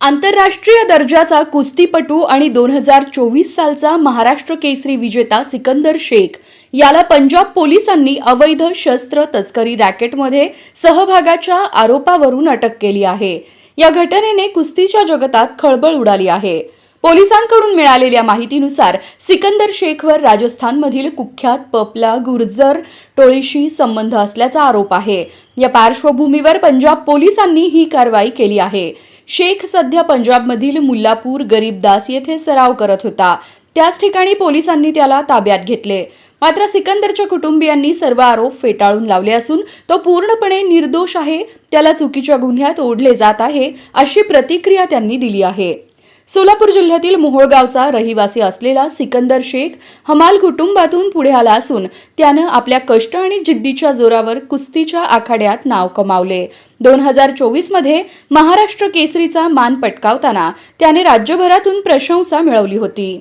आंतरराष्ट्रीय दर्जाचा कुस्तीपटू आणि दोन हजार चोवीस सालचा महाराष्ट्र केसरी विजेता सिकंदर शेख. याला पंजाब पोलिसांनी अवैध शस्त्र तस्करी रॅकेटमध्ये सहभागाच्या आरोपावरून अटक केली आहे. या घटनेने कुस्तीच्या जगतात खळबळ उडाली आहे. पोलिसांकडून मिळालेल्या माहितीनुसार सिकंदर शेखवर राजस्थानमधील कुख्यात पपला गुर्जर टोळीशी संबंध असल्याचा आरोप आहे. या पार्श्वभूमीवर पंजाब पोलिसांनी ही कारवाई केली आहे. शेख सध्या पंजाबमधील मुल्लापूर गरीबदास येथे सराव करत होता. त्याच ठिकाणी पोलिसांनी त्याला ताब्यात घेतले. मात्र सिकंदरच्या कुटुंबियांनी सर्व आरोप फेटाळून लावले असून तो पूर्णपणे निर्दोष आहे त्याला चुकीच्या गुन्ह्यात ओढले जात आहे अशी प्रतिक्रिया त्यांनी दिली आहे. सोलापूर जिल्ह्यातील मोहोळगावचा रहिवासी असलेला सिकंदर शेख हमाल कुटुंबातून पुढे आला असून त्यानं आपल्या कष्ट आणि जिद्दीच्या जोरावर कुस्तीच्या आखाड्यात नाव कमावले. दोन हजार चोवीसमध्ये महाराष्ट्र केसरीचा मान पटकावताना त्याने राज्यभरातून प्रशंसा मिळवली होती.